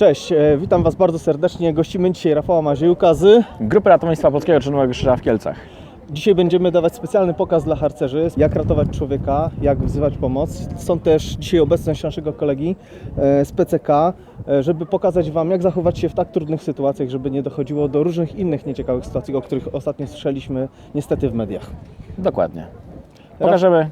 Cześć, e, witam Was bardzo serdecznie. Gościmy dzisiaj Rafała Maziełka z... Grupy Ratownictwa Polskiego Czerwonego Krzyża w Kielcach. Dzisiaj będziemy dawać specjalny pokaz dla harcerzy, jak ratować człowieka, jak wzywać pomoc. Stąd też dzisiaj obecność naszego kolegi e, z PCK, e, żeby pokazać Wam, jak zachować się w tak trudnych sytuacjach, żeby nie dochodziło do różnych innych nieciekawych sytuacji, o których ostatnio słyszeliśmy niestety w mediach. Dokładnie. Pokażemy,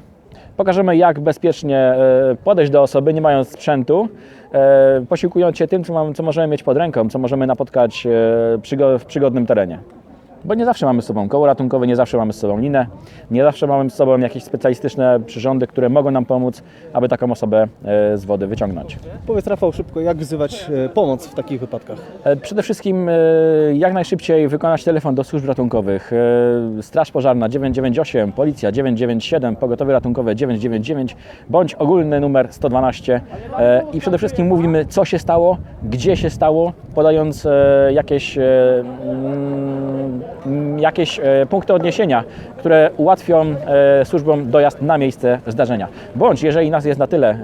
pokażemy jak bezpiecznie e, podejść do osoby, nie mając sprzętu, e, posiłkując się tym, co, mam, co możemy mieć pod ręką, co możemy napotkać e, w przygodnym terenie. Bo nie zawsze mamy z sobą koło ratunkowe, nie zawsze mamy z sobą linę, nie zawsze mamy z sobą jakieś specjalistyczne przyrządy, które mogą nam pomóc, aby taką osobę e, z wody wyciągnąć. Powiedz Rafał szybko, jak wzywać e, pomoc w takich wypadkach. E, Przede wszystkim jak najszybciej wykonać telefon do służb ratunkowych. Straż Pożarna 998, Policja 997, Pogotowie Ratunkowe 999 bądź ogólny numer 112 E, i przede wszystkim mówimy co się stało, gdzie się stało, podając jakieś, mm, jakieś e, punkty odniesienia, które ułatwią e, służbom dojazd na miejsce zdarzenia. Bądź jeżeli nas jest na tyle e,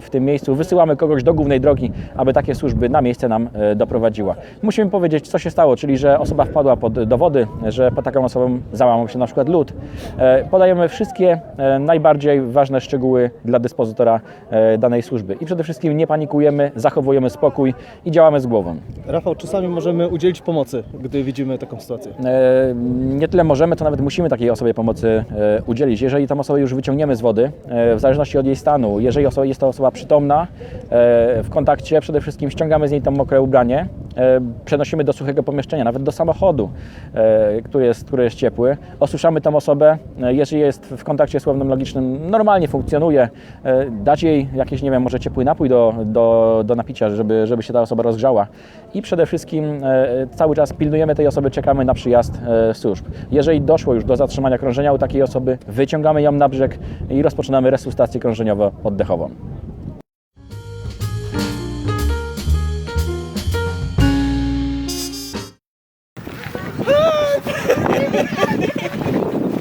w tym miejscu, wysyłamy kogoś do głównej drogi, aby takie służby na miejsce nam doprowadziła. Musimy powiedzieć, co się stało, czyli że osoba wpadła pod, do wody, że pod taką osobą załamał się na przykład lód. Podajemy wszystkie najbardziej ważne szczegóły dla dyspozytora danej służby. I przede wszystkim nie panikujemy, zachowujemy spokój i działamy z głową. Rafał, czasami możemy udzielić pomocy, gdy widzimy taką sytuację. E, Nie tyle możemy, to nawet musimy takiej osobie pomocy e, udzielić. Jeżeli tą osobę już wyciągniemy z wody, e, w zależności od jej stanu, jeżeli jest to osoba przytomna, w kontakcie, przede wszystkim ściągamy z niej to mokre ubranie, przenosimy do suchego pomieszczenia, nawet do samochodu, e, który jest, który jest ciepły, osuszamy tą osobę, e, jeżeli jest w kontakcie słownym-logicznym, normalnie funkcjonuje, e, dać jej jakiś, nie wiem, może ciepły napój do, do, do napicia, żeby, żeby się ta osoba rozgrzała i przede wszystkim e, cały czas pilnujemy tej osoby, czekamy na przyjazd e, służb. Jeżeli doszło już do zatrzymania krążenia u takiej osoby, wyciągamy ją na brzeg i rozpoczynamy resuscytację krążeniowo-oddechową.